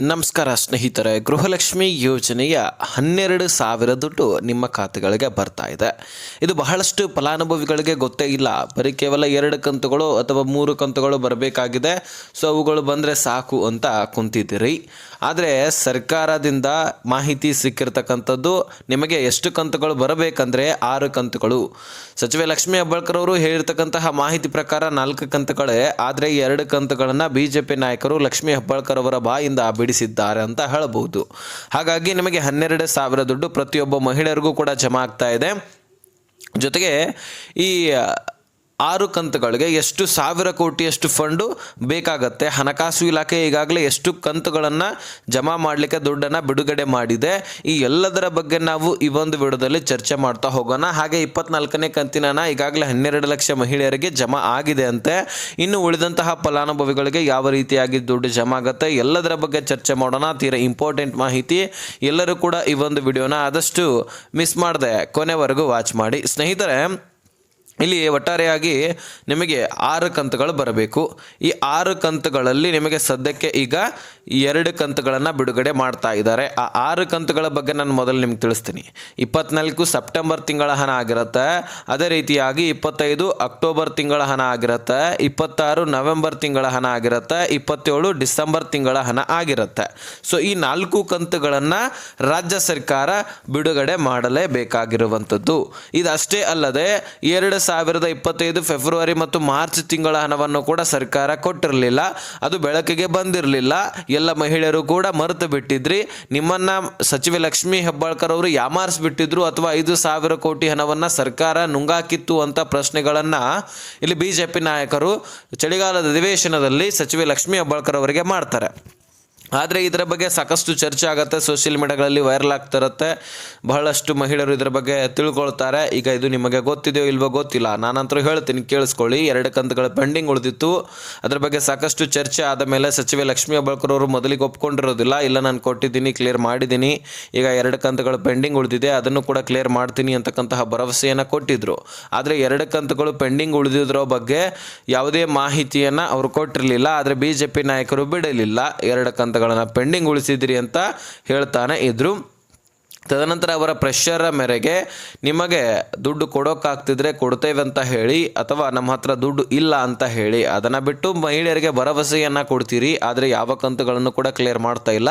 ನಮಸ್ಕಾರ ಸ್ನೇಹಿತರೆ, ಗೃಹಲಕ್ಷ್ಮಿ ಯೋಜನೆಯ ಹನ್ನೆರಡು ಸಾವಿರ ದುಡ್ಡು ನಿಮ್ಮ ಖಾತೆಗಳಿಗೆ ಬರ್ತಾ ಇದೆ. ಇದು ಬಹಳಷ್ಟು ಫಲಾನುಭವಿಗಳಿಗೆ ಗೊತ್ತೇ ಇಲ್ಲ. ಬರೀ ಕೇವಲ ಎರಡು ಕಂತುಗಳು ಅಥವಾ ಮೂರು ಕಂತುಗಳು ಬರಬೇಕಾಗಿದೆ. ಸೊ ಅವುಗಳು ಬಂದರೆ ಸಾಕು ಅಂತ ಕುಂತಿದ್ದೀರಿ. ಆದರೆ ಸರ್ಕಾರದಿಂದ ಮಾಹಿತಿ ಸಿಕ್ಕಿರ್ತಕ್ಕಂಥದ್ದು ನಿಮಗೆ ಎಷ್ಟು ಕಂತುಗಳು ಬರಬೇಕಂದ್ರೆ ಆರು ಕಂತುಗಳು. ಸಚಿವೆ ಲಕ್ಷ್ಮೀ ಹೆಬ್ಬಾಳ್ಕರ್ ಅವರು ಹೇಳಿರ್ತಕ್ಕಂತಹ ಮಾಹಿತಿ ಪ್ರಕಾರ ನಾಲ್ಕು ಕಂತುಗಳೇ. ಆದರೆ ಎರಡು ಕಂತುಗಳನ್ನು ಬಿ ನಾಯಕರು ಲಕ್ಷ್ಮೀ ಹೆಬ್ಬಾಳ್ಕರ್ ಅವರ ಬಾಯಿಂದ ಬಿಡಿಸಿದ್ದಾರೆ ಅಂತ ಹೇಳಬಹುದು. ಹಾಗಾಗಿ ನಿಮಗೆ ಹನ್ನೆರಡು ಸಾವಿರ ದುಡ್ಡು ಪ್ರತಿಯೊಬ್ಬ ಮಹಿಳೆಯರಿಗೂ ಕೂಡ ಜಮಾ ಆಗ್ತಾ ಇದೆ. ಜೊತೆಗೆ ಈ ಆರು ಕಂತುಗಳಿಗೆ ಎಷ್ಟು ಸಾವಿರ ಕೋಟಿಯಷ್ಟು ಫಂಡು ಬೇಕಾಗತ್ತೆ. ಹಣಕಾಸು ಇಲಾಖೆ ಈಗಾಗಲೇ ಎಷ್ಟು ಕಂತುಗಳನ್ನು ಜಮಾ ಮಾಡಲಿಕ್ಕೆ ದುಡ್ಡನ್ನು ಬಿಡುಗಡೆ ಮಾಡಿದೆ. ಈ ಎಲ್ಲದರ ಬಗ್ಗೆ ನಾವು ಈ ಒಂದು ವಿಡಿಯೋದಲ್ಲಿ ಚರ್ಚೆ ಮಾಡ್ತಾ ಹೋಗೋಣ. ಹಾಗೆ ಇಪ್ಪತ್ನಾಲ್ಕನೇ ಕಂತಿನ ಈಗಾಗಲೇ ಹನ್ನೆರಡು ಲಕ್ಷ ಮಹಿಳೆಯರಿಗೆ ಜಮಾ ಆಗಿದೆ ಅಂತೆ. ಇನ್ನು ಉಳಿದಂತಹ ಫಲಾನುಭವಿಗಳಿಗೆ ಯಾವ ರೀತಿಯಾಗಿ ದುಡ್ಡು ಜಮಾ ಆಗುತ್ತೆ ಎಲ್ಲದರ ಬಗ್ಗೆ ಚರ್ಚೆ ಮಾಡೋಣ. ತೀರ ಇಂಪಾರ್ಟೆಂಟ್ ಮಾಹಿತಿ ಎಲ್ಲರೂ ಕೂಡ ಈ ಒಂದು ವಿಡಿಯೋನ ಆದಷ್ಟು ಮಿಸ್ ಮಾಡದೆ ಕೊನೆವರೆಗೂ ವಾಚ್ ಮಾಡಿ. ಸ್ನೇಹಿತರೆ ಇಲ್ಲಿ ಒಟ್ಟಾರೆಯಾಗಿ ನಿಮಗೆ ಆರು ಕಂತುಗಳು ಬರಬೇಕು. ಈ ಆರು ಕಂತುಗಳಲ್ಲಿ ನಿಮಗೆ ಸದ್ಯಕ್ಕೆ ಈಗ ಎರಡು ಕಂತುಗಳನ್ನು ಬಿಡುಗಡೆ ಮಾಡ್ತಾ ಇದ್ದಾರೆ. ಆ ಆರು ಕಂತುಗಳ ಬಗ್ಗೆ ನಾನು ಮೊದಲು ನಿಮ್ಗೆ ತಿಳಿಸ್ತೀನಿ. ಇಪ್ಪತ್ನಾಲ್ಕು ಸೆಪ್ಟೆಂಬರ್ ತಿಂಗಳ ಹಣ ಆಗಿರುತ್ತೆ. ಅದೇ ರೀತಿಯಾಗಿ ಇಪ್ಪತ್ತೈದು ಅಕ್ಟೋಬರ್ ತಿಂಗಳ ಹಣ ಆಗಿರುತ್ತೆ. ಇಪ್ಪತ್ತಾರು ನವೆಂಬರ್ ತಿಂಗಳ ಹಣ ಆಗಿರುತ್ತೆ. ಇಪ್ಪತ್ತೇಳು ಡಿಸೆಂಬರ್ ತಿಂಗಳ ಹಣ ಆಗಿರುತ್ತೆ. ಸೊ ಈ ನಾಲ್ಕು ಕಂತುಗಳನ್ನು ರಾಜ್ಯ ಸರ್ಕಾರ ಬಿಡುಗಡೆ ಮಾಡಲೇಬೇಕಾಗಿರುವಂಥದ್ದು. ಇದಷ್ಟೇ ಅಲ್ಲದೆ ಎರಡು ಸಾವಿರದ ಇಪ್ಪತ್ತೈದು, ಫೆಬ್ರವರಿ ಮತ್ತು ಮಾರ್ಚ್ ತಿಂಗಳ ಹಣವನ್ನು ಕೂಡ ಸರ್ಕಾರ ಕೊಟ್ಟಿರಲಿಲ್ಲ. ಅದು ಬೆಳಕಿಗೆ ಬಂದಿರಲಿಲ್ಲ. ಎಲ್ಲ ಮಹಿಳೆಯರು ಕೂಡ ಮರೆತು ಬಿಟ್ಟಿದ್ರಿ. ನಿಮ್ಮನ್ನ ಸಚಿವೆ ಲಕ್ಷ್ಮಿ ಹೆಬ್ಬಾಳ್ಕರ್ ಅವರು ಯಾಮಾರಿಸ್ಬಿಟ್ಟಿದ್ರು ಅಥವಾ ಐದು ಸಾವಿರ ಕೋಟಿ ಹಣವನ್ನು ಸರ್ಕಾರ ನುಂಗಾಕಿತ್ತು ಅಂತ ಪ್ರಶ್ನೆಗಳನ್ನ ಇಲ್ಲಿ ಬಿಜೆಪಿ ನಾಯಕರು ಚಳಿಗಾಲದ ಅಧಿವೇಶನದಲ್ಲಿ ಸಚಿವೆ ಲಕ್ಷ್ಮಿ ಹೆಬ್ಬಾಳ್ಕರ್ ಅವರಿಗೆ ಮಾಡ್ತಾರೆ. ಆದರೆ ಇದರ ಬಗ್ಗೆ ಸಾಕಷ್ಟು ಚರ್ಚೆ ಆಗುತ್ತೆ ಸೋಷಿಯಲ್ ಮೀಡಿಯಾಗಳಲ್ಲಿ ವೈರಲ್ ಆಗ್ತಿರುತ್ತೆ ಬಹಳಷ್ಟು ಮಹಿಳೆಯರು ಇದರ ಬಗ್ಗೆ ತಿಳ್ಕೊಳ್ತಾರೆ. ಈಗ ಇದು ನಿಮಗೆ ಗೊತ್ತಿದೆಯೋ ಇಲ್ವೋ ಗೊತ್ತಿಲ್ಲ. ನಾನಂತರೂ ಹೇಳ್ತೀನಿ, ಕೇಳಿಸ್ಕೊಳ್ಳಿ. ಎರಡು ಕಂತುಗಳ ಪೆಂಡಿಂಗ್ ಉಳಿದಿತ್ತು. ಅದರ ಬಗ್ಗೆ ಸಾಕಷ್ಟು ಚರ್ಚೆ ಆದ ಮೇಲೆ ಸಚಿವೆ ಲಕ್ಷ್ಮೀ ಬಳ್ಕರ್ ಅವರು ಮೊದಲಿಗೆ ಒಪ್ಕೊಂಡಿರೋದಿಲ್ಲ. ಇಲ್ಲ, ನಾನು ಕೊಟ್ಟಿದ್ದೀನಿ ಕ್ಲಿಯರ್ ಮಾಡಿದ್ದೀನಿ. ಈಗ ಎರಡು ಕಂತುಗಳು ಪೆಂಡಿಂಗ್ ಉಳಿದಿದೆ, ಅದನ್ನು ಕೂಡ ಕ್ಲಿಯರ್ ಮಾಡ್ತೀನಿ ಅಂತಕ್ಕಂತಹ ಭರವಸೆಯನ್ನು ಕೊಟ್ಟಿದ್ರು. ಆದರೆ ಎರಡು ಕಂತುಗಳು ಪೆಂಡಿಂಗ್ ಉಳಿದಿರೋ ಬಗ್ಗೆ ಯಾವುದೇ ಮಾಹಿತಿಯನ್ನು ಅವರು ಕೊಟ್ಟಿರಲಿಲ್ಲ. ಆದರೆ ಬಿ ಜೆ ಪಿ ನಾಯಕರು ಬಿಡಲಿಲ್ಲ. ಎರಡು ಕಂತುಗಳನ್ನು ಪೆಂಡಿಂಗ್ ಉಳಿಸಿದ್ರಿ ಅಂತ ಹೇಳ್ತಾನೆ ಇದ್ರು. ತದನಂತರ ಅವರ ಪ್ರೆಷರ ಮೇರೆಗೆ ನಿಮಗೆ ದುಡ್ಡು ಕೊಡೋಕ್ಕಾಗ್ತಿದ್ರೆ ಕೊಡ್ತೇವೆ ಅಂತ ಹೇಳಿ ಅಥವಾ ನಮ್ಮ ಹತ್ರ ದುಡ್ಡು ಇಲ್ಲ ಅಂತ ಹೇಳಿ, ಅದನ್ನು ಬಿಟ್ಟು ಮಹಿಳೆಯರಿಗೆ ಭರವಸೆಯನ್ನು ಕೊಡ್ತೀರಿ, ಆದರೆ ಯಾವ ಕಂತುಗಳನ್ನು ಕೂಡ ಕ್ಲಿಯರ್ ಮಾಡ್ತಾ ಇಲ್ಲ.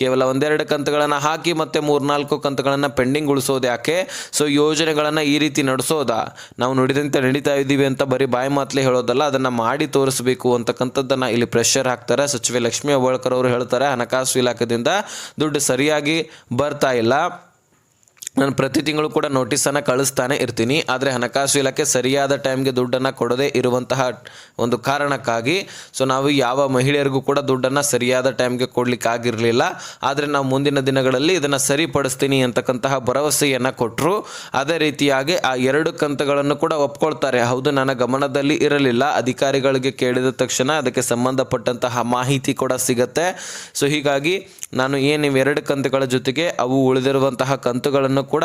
ಕೇವಲ ಒಂದೆರಡು ಕಂತುಗಳನ್ನು ಹಾಕಿ ಮತ್ತೆ ಮೂರ್ನಾಲ್ಕು ಕಂತುಗಳನ್ನು ಪೆಂಡಿಂಗ್ ಉಳಿಸೋದು ಯಾಕೆ? ಸೊ ಯೋಜನೆಗಳನ್ನು ಈ ರೀತಿ ನಡೆಸೋದಾ? ನಾವು ನುಡಿದಂತೆ ನಡೀತಾ ಇದ್ದೀವಿ ಅಂತ ಬರೀ ಬಾಯಿ ಮಾತಲೇ ಹೇಳೋದಲ್ಲ, ಅದನ್ನು ಮಾಡಿ ತೋರಿಸಬೇಕು ಅಂತಕ್ಕಂಥದ್ದನ್ನು ಇಲ್ಲಿ ಪ್ರೆಷರ್ ಹಾಕ್ತಾರೆ. ಸಚಿವೆ ಲಕ್ಷ್ಮೀ ಅವಳ್ಕರ್ ಅವರು ಹೇಳ್ತಾರೆ, ಹಣಕಾಸು ಇಲಾಖೆಯಿಂದ ದುಡ್ಡು ಸರಿಯಾಗಿ ಬರ್ತಾ ಇಲ್ಲ. ನಾನು ಪ್ರತಿ ತಿಂಗಳು ಕೂಡ ನೋಟಿಸನ್ನು ಕಳಿಸ್ತಾನೆ ಇರ್ತೀನಿ. ಆದರೆ ಹಣಕಾಸು ಇಲಾಖೆ ಸರಿಯಾದ ಟೈಮ್ಗೆ ದುಡ್ಡನ್ನು ಕೊಡದೇ ಇರುವಂತಹ ಒಂದು ಕಾರಣಕ್ಕಾಗಿ. ಸೊ ನಾವು ಯಾವ ಮಹಿಳೆಯರಿಗೂ ಕೂಡ ದುಡ್ಡನ್ನು ಸರಿಯಾದ ಟೈಮ್ಗೆ ಕೊಡ್ಲಿಕ್ಕೆ ಆಗಿರಲಿಲ್ಲ. ಆದರೆ ನಾವು ಮುಂದಿನ ದಿನಗಳಲ್ಲಿ ಇದನ್ನು ಸರಿಪಡಿಸ್ತೀನಿ ಅಂತಕ್ಕಂತಹ ಭರವಸೆಯನ್ನು ಕೊಟ್ಟರು ಅದೇ ರೀತಿಯಾಗಿ ಆ ಎರಡು ಕಂತುಗಳನ್ನು ಕೂಡ ಒಪ್ಕೊಳ್ತಾರೆ. ಹೌದು, ನನ್ನ ಗಮನದಲ್ಲಿ ಇರಲಿಲ್ಲ. ಅಧಿಕಾರಿಗಳಿಗೆ ಕೇಳಿದ ತಕ್ಷಣ ಅದಕ್ಕೆ ಸಂಬಂಧಪಟ್ಟಂತಹ ಮಾಹಿತಿ ಕೂಡ ಸಿಗತ್ತೆ. ಸೊ ಹೀಗಾಗಿ ನಾನು ಏನು ಇವೆರಡು ಕಂತುಗಳ ಜೊತೆಗೆ ಅವು ಉಳಿದಿರುವಂತಹ ಕಂತುಗಳನ್ನು ಕೂಡ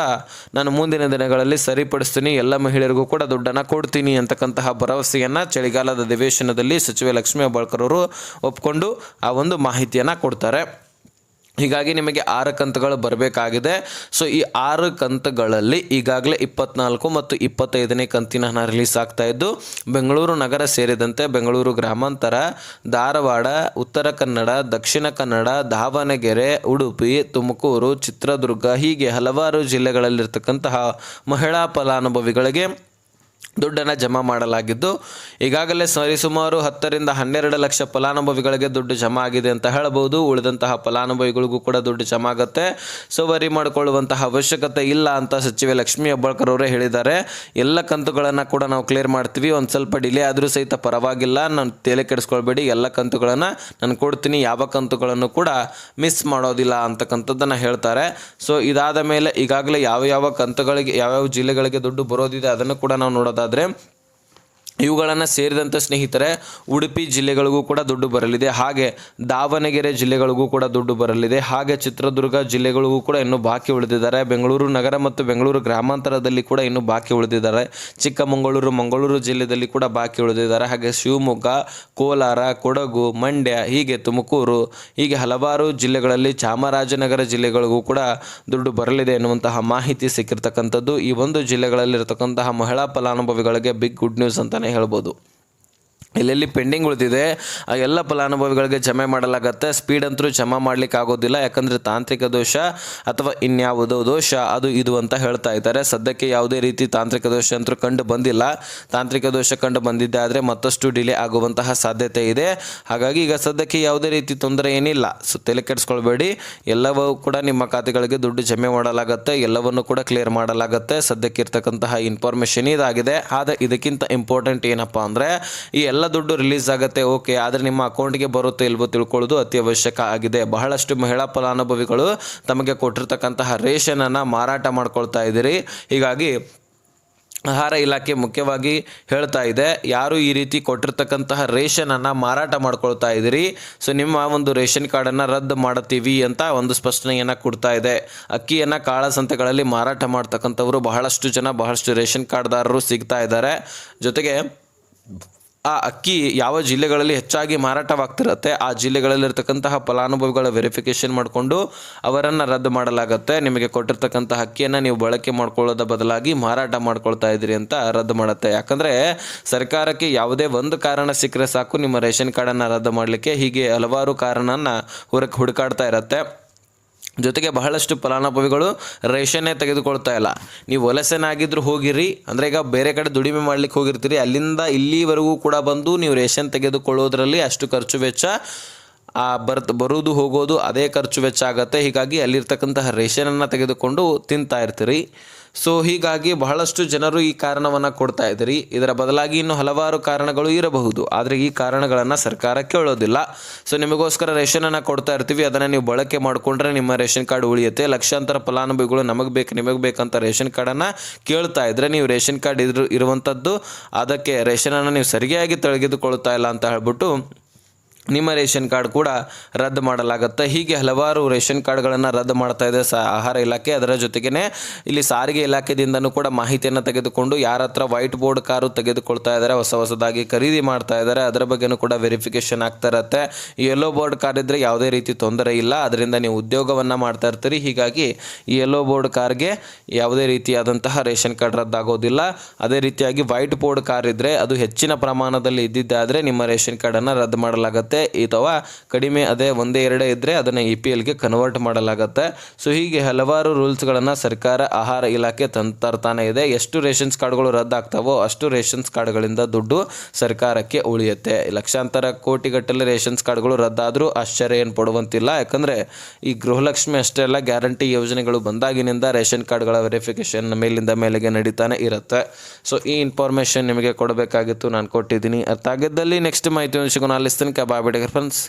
ನಾನು ಮುಂದಿನ ದಿನಗಳಲ್ಲಿ ಸರಿಪಡಿಸ್ತೀನಿ. ಎಲ್ಲ ಮಹಿಳೆಯರಿಗೂ ಕೂಡ ದುಡ್ಡನ್ನು ಕೊಡ್ತೀನಿ ಅಂತಕ್ಕಂತಹ ಭರವಸೆಯನ್ನು ಚಳಿಗಾಲದ ಅಧಿವೇಶನದಲ್ಲಿ ಸಚಿವೆ ಲಕ್ಷ್ಮೀ ಹೆಬ್ಬಾಳ್ಕರ್ ಅವರು ಒಪ್ಕೊಂಡು ಆ ಒಂದು ಮಾಹಿತಿಯನ್ನು ಕೊಡ್ತಾರೆ. ಹೀಗಾಗಿ ನಿಮಗೆ ಆರು ಕಂತುಗಳು ಬರಬೇಕಾಗಿದೆ. ಸೊ ಈ ಆರು ಕಂತುಗಳಲ್ಲಿ ಈಗಾಗಲೇ ಇಪ್ಪತ್ನಾಲ್ಕು ಮತ್ತು ಇಪ್ಪತ್ತೈದನೇ ಕಂತಿನ ಹಣ ರಿಲೀಸ್ ಆಗ್ತಾ ಇದ್ದು, ಬೆಂಗಳೂರು ನಗರ ಸೇರಿದಂತೆ ಬೆಂಗಳೂರು ಗ್ರಾಮಾಂತರ, ಧಾರವಾಡ, ಉತ್ತರ ಕನ್ನಡ, ದಕ್ಷಿಣ ಕನ್ನಡ, ದಾವಣಗೆರೆ, ಉಡುಪಿ, ತುಮಕೂರು, ಚಿತ್ರದುರ್ಗ ಹೀಗೆ ಹಲವಾರು ಜಿಲ್ಲೆಗಳಲ್ಲಿರ್ತಕ್ಕಂತಹ ಮಹಿಳಾ ಫಲಾನುಭವಿಗಳಿಗೆ ದುಡ್ಡನ್ನು ಜಮಾ ಮಾಡಲಾಗಿದ್ದು, ಈಗಾಗಲೇ ಸರಿಸುಮಾರು ಹತ್ತರಿಂದ ಹನ್ನೆರಡು ಲಕ್ಷ ಫಲಾನುಭವಿಗಳಿಗೆ ದುಡ್ಡು ಜಮಾ ಆಗಿದೆ ಅಂತ ಹೇಳಬಹುದು. ಉಳಿದಂತಹ ಫಲಾನುಭವಿಗಳಿಗೂ ಕೂಡ ದುಡ್ಡು ಜಮಾ ಆಗುತ್ತೆ. ಸೊ ವರಿ ಮಾಡಿಕೊಳ್ಳುವಂತಹ ಅವಶ್ಯಕತೆ ಇಲ್ಲ ಅಂತ ಸಚಿವೆ ಲಕ್ಷ್ಮೀ ಹೆಬ್ಬಾಳ್ಕರ್ ಅವರೇ ಹೇಳಿದ್ದಾರೆ. ಎಲ್ಲ ಕಂತುಗಳನ್ನು ಕೂಡ ನಾವು ಕ್ಲಿಯರ್ ಮಾಡ್ತೀವಿ. ಒಂದು ಸ್ವಲ್ಪ ಡಿಲೇ ಆದರೂ ಸಹಿತ ಪರವಾಗಿಲ್ಲ. ನಾನು ತೇಲೆ ಕೆಡಿಸ್ಕೊಳ್ಬೇಡಿ. ಎಲ್ಲ ಕಂತುಗಳನ್ನು ನಾನು ಕೊಡ್ತೀನಿ. ಯಾವ ಕಂತುಗಳನ್ನು ಕೂಡ ಮಿಸ್ ಮಾಡೋದಿಲ್ಲ ಅಂತಕ್ಕಂಥದ್ದನ್ನು ಹೇಳ್ತಾರೆ. ಸೊ ಇದಾದ ಮೇಲೆ ಈಗಾಗಲೇ ಯಾವ ಯಾವ ಕಂತುಗಳಿಗೆ ಯಾವ್ಯಾವ ಜಿಲ್ಲೆಗಳಿಗೆ ದುಡ್ಡು ಬರೋದಿದೆ ಅದನ್ನು ಕೂಡ ನಾವು ನೋಡೋದಾದರೆ ಇವುಗಳನ್ನು ಸೇರಿದಂತೆ ಸ್ನೇಹಿತರೆ, ಉಡುಪಿ ಜಿಲ್ಲೆಗಳಿಗೂ ಕೂಡ ದುಡ್ಡು ಬರಲಿದೆ. ಹಾಗೆ ದಾವಣಗೆರೆ ಜಿಲ್ಲೆಗಳಿಗೂ ಕೂಡ ದುಡ್ಡು ಬರಲಿದೆ. ಹಾಗೆ ಚಿತ್ರದುರ್ಗ ಜಿಲ್ಲೆಗಳಿಗೂ ಕೂಡ ಇನ್ನೂ ಬಾಕಿ ಉಳಿದಿದ್ದಾರೆ. ಬೆಂಗಳೂರು ನಗರ ಮತ್ತು ಬೆಂಗಳೂರು ಗ್ರಾಮಾಂತರದಲ್ಲಿ ಕೂಡ ಇನ್ನೂ ಬಾಕಿ ಉಳಿದಿದ್ದಾರೆ. ಚಿಕ್ಕಮಗಳೂರು, ಮಂಗಳೂರು ಜಿಲ್ಲೆಯಲ್ಲಿ ಕೂಡ ಬಾಕಿ ಉಳಿದಿದ್ದಾರೆ. ಹಾಗೆ ಶಿವಮೊಗ್ಗ, ಕೋಲಾರ, ಕೊಡಗು, ಮಂಡ್ಯ, ಹೀಗೆ ತುಮಕೂರು, ಹೀಗೆ ಹಲವಾರು ಜಿಲ್ಲೆಗಳಲ್ಲಿ ಚಾಮರಾಜನಗರ ಜಿಲ್ಲೆಗಳಿಗೂ ಕೂಡ ದುಡ್ಡು ಬರಲಿದೆ ಎನ್ನುವಂತಹ ಮಾಹಿತಿ ಸಿಕ್ಕಿರ್ತಕ್ಕಂಥದ್ದು. ಈ ಒಂದು ಜಿಲ್ಲೆಗಳಲ್ಲಿರತಕ್ಕಂತಹ ಮಹಿಳಾ ಫಲಾನುಭವಿಗಳಿಗೆ ಬಿಗ್ ಗುಡ್ ನ್ಯೂಸ್ ಅಂತಲೇ ಹೇಳ್ಬೋದು. ಎಲ್ಲೆಲ್ಲಿ ಪೆಂಡಿಂಗ್ ಉಳಿದಿದೆ, ಆ ಎಲ್ಲ ಫಲಾನುಭವಿಗಳಿಗೆ ಜಮೆ ಮಾಡಲಾಗತ್ತೆ. ಸ್ಪೀಡ್ ಅಂತೂ ಜಮಾ ಮಾಡ್ಲಿಕ್ಕೆ ಆಗೋದಿಲ್ಲ ಯಾಕಂದರೆ ತಾಂತ್ರಿಕ ದೋಷ ಅಥವಾ ಇನ್ಯಾವುದೋ ದೋಷ, ಅದು ಇದು ಅಂತ ಹೇಳ್ತಾ ಇದ್ದಾರೆ. ಸದ್ಯಕ್ಕೆ ಯಾವುದೇ ರೀತಿ ತಾಂತ್ರಿಕ ದೋಷ ಅಂತೂ ಕಂಡು ಬಂದಿಲ್ಲ. ತಾಂತ್ರಿಕ ದೋಷ ಕಂಡು ಬಂದಿದ್ದೆ ಆದರೆ ಮತ್ತಷ್ಟು ಡಿಲೇ ಆಗುವಂತಹ ಸಾಧ್ಯತೆ ಇದೆ. ಹಾಗಾಗಿ ಈಗ ಸದ್ಯಕ್ಕೆ ಯಾವುದೇ ರೀತಿ ತೊಂದರೆ ಏನಿಲ್ಲ. ಸೊ, ತಲೆ ಕೆಡಿಸ್ಕೊಳ್ಬೇಡಿ. ಎಲ್ಲವೂ ಕೂಡ ನಿಮ್ಮ ಖಾತೆಗಳಿಗೆ ದುಡ್ಡು ಜಮೆ ಮಾಡಲಾಗತ್ತೆ. ಎಲ್ಲವನ್ನು ಕೂಡ ಕ್ಲಿಯರ್ ಮಾಡಲಾಗತ್ತೆ. ಸದ್ಯಕ್ಕೆ ಇರ್ತಕ್ಕಂತಹ ಇನ್ಫಾರ್ಮೇಷನ್ ಇದಾಗಿದೆ. ಆದರೆ ಇದಕ್ಕಿಂತ ಇಂಪಾರ್ಟೆಂಟ್ ಏನಪ್ಪ ಅಂದರೆ, ಈ ಎಲ್ಲ ದುಡ್ಡು ರಿಲೀಸ್ ಆಗುತ್ತೆ, ಓಕೆ, ಆದರೆ ನಿಮ್ಮ ಅಕೌಂಟ್ಗೆ ಬರುತ್ತೋ ಇಲ್ವೋ ತಿಳ್ಕೊಳ್ಳೋದು ಅತಿ ಅವಶ್ಯಕ ಆಗಿದೆ. ಬಹಳಷ್ಟು ಮಹಿಳಾ ಫಲಾನುಭವಿಗಳು ತಮಗೆ ಕೊಟ್ಟಿರ್ತಕ್ಕಂತಹ ರೇಷನನ್ನು ಮಾರಾಟ ಮಾಡ್ಕೊಳ್ತಾ ಇದ್ದೀರಿ. ಹೀಗಾಗಿ ಆಹಾರ ಇಲಾಖೆ ಮುಖ್ಯವಾಗಿ ಹೇಳ್ತಾ ಇದೆ, ಯಾರು ಈ ರೀತಿ ಕೊಟ್ಟಿರ್ತಕ್ಕಂತಹ ರೇಷನನ್ನು ಮಾರಾಟ ಮಾಡ್ಕೊಳ್ತಾ ಇದ್ದೀರಿ? ಸೊ, ನಿಮ್ಮ ಒಂದು ರೇಷನ್ ಕಾರ್ಡನ್ನು ರದ್ದು ಮಾಡುತ್ತೀವಿ ಅಂತ ಒಂದು ಸ್ಪಷ್ಟನೆಯನ್ನು ಕೊಡ್ತಾ ಇದೆ. ಅಕ್ಕಿಯನ್ನು ಕಾಳಸಂತೆಗಳಲ್ಲಿ ಮಾರಾಟ ಮಾಡ್ತಕ್ಕಂಥವ್ರು ಬಹಳಷ್ಟು ಜನ, ಬಹಳಷ್ಟು ರೇಷನ್ ಕಾರ್ಡ್ದಾರರು ಸಿಗ್ತಾ ಇದ್ದಾರೆ. ಜೊತೆಗೆ ಆ ಅಕ್ಕಿ ಯಾವ ಜಿಲ್ಲೆಗಳಲ್ಲಿ ಹೆಚ್ಚಾಗಿ ಮಾರಾಟವಾಗ್ತಿರುತ್ತೆ, ಆ ಜಿಲ್ಲೆಗಳಲ್ಲಿರ್ತಕ್ಕಂತಹ ಫಲಾನುಭವಿಗಳ ವೆರಿಫಿಕೇಷನ್ ಮಾಡಿಕೊಂಡು ಅವರನ್ನು ರದ್ದು ಮಾಡಲಾಗುತ್ತೆ. ನಿಮಗೆ ಕೊಟ್ಟಿರ್ತಕ್ಕಂತಹ ಅಕ್ಕಿಯನ್ನು ನೀವು ಬಳಕೆ ಮಾಡ್ಕೊಳ್ಳೋದ ಬದಲಾಗಿ ಮಾರಾಟ ಮಾಡ್ಕೊಳ್ತಾ ಇದ್ದೀರಿ ಅಂತ ರದ್ದು ಮಾಡುತ್ತೆ. ಯಾಕಂದರೆ ಸರ್ಕಾರಕ್ಕೆ ಯಾವುದೇ ಒಂದು ಕಾರಣ ಸಿಕ್ಕರೆ ಸಾಕು, ನಿಮ್ಮ ರೇಷನ್ ಕಾರ್ಡನ್ನು ರದ್ದು ಮಾಡಲಿಕ್ಕೆ ಹೀಗೆ ಹಲವಾರು ಕಾರಣನ ಹೊರಕ್ಕೆ ಹುಡುಕಾಡ್ತಾ ಇರತ್ತೆ. ಜೊತೆಗೆ ಬಹಳಷ್ಟು ಫಲಾನುಭವಿಗಳು ರೇಷನ್ನೇ ತೆಗೆದುಕೊಳ್ತಾ ಇಲ್ಲ. ನೀವು ವಲಸೆನಾಗಿದ್ರು ಹೋಗಿರಿ, ಅಂದರೆ ಈಗ ಬೇರೆ ಕಡೆ ದುಡಿಮೆ ಮಾಡ್ಲಿಕ್ಕೆ ಹೋಗಿರ್ತೀರಿ, ಅಲ್ಲಿಂದ ಇಲ್ಲಿವರೆಗೂ ಕೂಡ ಬಂದು ನೀವು ರೇಷನ್ ತೆಗೆದುಕೊಳ್ಳೋದ್ರಲ್ಲಿ ಅಷ್ಟು ಖರ್ಚು ವೆಚ್ಚ ಆ ಬರ್ತ್ ಬರೋದು ಹೋಗೋದು ಅದೇ ಖರ್ಚು ವೆಚ್ಚ ಆಗುತ್ತೆ. ಹೀಗಾಗಿ ಅಲ್ಲಿರ್ತಕ್ಕಂತಹ ರೇಷನನ್ನು ತೆಗೆದುಕೊಂಡು ತಿಂತಾ ಇರ್ತೀರಿ. ಸೊ ಹೀಗಾಗಿ ಬಹಳಷ್ಟು ಜನರು ಈ ಕಾರಣವನ್ನು ಕೊಡ್ತಾ ಇದ್ದೀರಿ. ಇದರ ಬದಲಾಗಿ ಇನ್ನು ಹಲವಾರು ಕಾರಣಗಳು ಇರಬಹುದು. ಆದರೆ ಈ ಕಾರಣಗಳನ್ನು ಸರ್ಕಾರ ಕೇಳೋದಿಲ್ಲ. ಸೊ ನಿಮಗೋಸ್ಕರ ರೇಷನನ್ನು ಕೊಡ್ತಾ ಇರ್ತೀವಿ. ಅದನ್ನು ನೀವು ಬಳಕೆ ಮಾಡಿಕೊಂಡ್ರೆ ನಿಮ್ಮ ರೇಷನ್ ಕಾರ್ಡ್ ಉಳಿಯುತ್ತೆ. ಲಕ್ಷಾಂತರ ಫಲಾನುಭವಿಗಳು ನಮಗೆ ಬೇಕು, ನಿಮಗೆ ಬೇಕಂತ ರೇಷನ್ ಕಾರ್ಡನ್ನು ಕೇಳ್ತಾ ಇದ್ದರೆ ನೀವು ರೇಷನ್ ಕಾರ್ಡ್ ಇದ್ರು ಇರುವಂಥದ್ದು ಅದಕ್ಕೆ ರೇಷನನ್ನು ನೀವು ಸರಿಯಾಗಿ ತೆಗೆದುಕೊಳ್ತಾ ಇಲ್ಲ ಅಂತ ಹೇಳ್ಬಿಟ್ಟು ನಿಮ್ಮ ರೇಷನ್ ಕಾರ್ಡ್ ಕೂಡ ರದ್ದು ಮಾಡಲಾಗುತ್ತೆ. ಹೀಗೆ ಹಲವಾರು ರೇಷನ್ ಕಾರ್ಡ್ಗಳನ್ನು ರದ್ದು ಮಾಡ್ತಾ ಇದೆ ಸ ಆಹಾರ ಇಲಾಖೆ. ಅದರ ಜೊತೆಗೇ ಇಲ್ಲಿ ಸಾರಿಗೆ ಇಲಾಖೆದಿಂದನೂ ಕೂಡ ಮಾಹಿತಿಯನ್ನು ತೆಗೆದುಕೊಂಡು ಯಾರ ಹತ್ರ ವೈಟ್ ಬೋರ್ಡ್ ಕಾರು ತೆಗೆದುಕೊಳ್ತಾ ಇದ್ದಾರೆ ಹೊಸ ಹೊಸದಾಗಿ ಖರೀದಿ ಮಾಡ್ತಾ ಇದ್ದಾರೆ ಅದರ ಬಗ್ಗೆನೂ ಕೂಡ ವೆರಿಫಿಕೇಷನ್ ಆಗ್ತಾ ಇರುತ್ತೆ. ಯೆಲ್ಲೋ ಬೋರ್ಡ್ ಕಾರ್ ಇದ್ದರೆ ಯಾವುದೇ ರೀತಿ ತೊಂದರೆ ಇಲ್ಲ. ಅದರಿಂದ ನೀವು ಉದ್ಯೋಗವನ್ನು ಮಾಡ್ತಾ ಇರ್ತೀರಿ. ಹೀಗಾಗಿ ಈ ಯೆಲ್ಲೋ ಬೋರ್ಡ್ ಕಾರ್ಗೆ ಯಾವುದೇ ರೀತಿಯಾದಂತಹ ರೇಷನ್ ಕಾರ್ಡ್ ರದ್ದಾಗೋದಿಲ್ಲ. ಅದೇ ರೀತಿಯಾಗಿ ವೈಟ್ ಬೋರ್ಡ್ ಕಾರ್ ಇದ್ದರೆ ಅದು ಹೆಚ್ಚಿನ ಪ್ರಮಾಣದಲ್ಲಿ ಇದ್ದಿದ್ದಾದರೆ ನಿಮ್ಮ ರೇಷನ್ ಕಾರ್ಡನ್ನು ರದ್ದು ಮಾಡಲಾಗುತ್ತೆ. ಅಥವಾ ಕಡಿಮೆ ಅದೇ ಒಂದೇ ಎರಡೇ ಇದ್ದರೆ ಅದನ್ನು ಇ ಪಿ ಎಲ್ಗೆ ಕನ್ವರ್ಟ್ ಮಾಡಲಾಗುತ್ತೆ. ಸೊ ಹೀಗೆ ಹಲವಾರು ರೂಲ್ಸ್ಗಳನ್ನು ಸರ್ಕಾರ ಆಹಾರ ಇಲಾಖೆ ತಂತರ್ತಾನೆ ತರ್ತಾನೆ ಇದೆ. ಎಷ್ಟು ರೇಷನ್ಸ್ ಕಾರ್ಡ್ಗಳು ರದ್ದಾಗ್ತಾವೋ ಅಷ್ಟು ರೇಷನ್ಸ್ ಕಾರ್ಡ್ಗಳಿಂದ ದುಡ್ಡು ಸರ್ಕಾರಕ್ಕೆ ಉಳಿಯುತ್ತೆ. ಲಕ್ಷಾಂತರ ಕೋಟಿಗಟ್ಟಲೆ ರೇಷನ್ಸ್ ಕಾರ್ಡ್ಗಳು ರದ್ದಾದರೂ ಆಶ್ಚರ್ಯ ಏನು ಪಡುವಂತಿಲ್ಲ. ಯಾಕಂದರೆ ಈ ಗೃಹಲಕ್ಷ್ಮಿ ಅಷ್ಟೇ ಅಲ್ಲ, ಗ್ಯಾರಂಟಿ ಯೋಜನೆಗಳು ಬಂದಾಗಿನಿಂದ ರೇಷನ್ ಕಾರ್ಡ್ಗಳ ವೆರಿಫಿಕೇಷನ್ ಮೇಲಿಂದ ಮೇಲೆಗೆ ನಡೀತಾನೆ ಇರುತ್ತೆ. ಸೊ ಈ ಇನ್ಫಾರ್ಮೇಷನ್ ನಿಮಗೆ ಕೊಡಬೇಕಾಗಿತ್ತು. ನಾನು ಕೊಟ್ಟಿದ್ದೀನಿ. ಅರ್ಥ ಆಗಿದ್ದಲ್ಲಿ ನೆಕ್ಸ್ಟ್ ಮಾಹಿತಿ ಸಿಗೋಣ. ಅಲ್ಲಿಸ್ತೀನಿ ಬಾಯ್ ಫ್ರೆಂಡ್ಸ್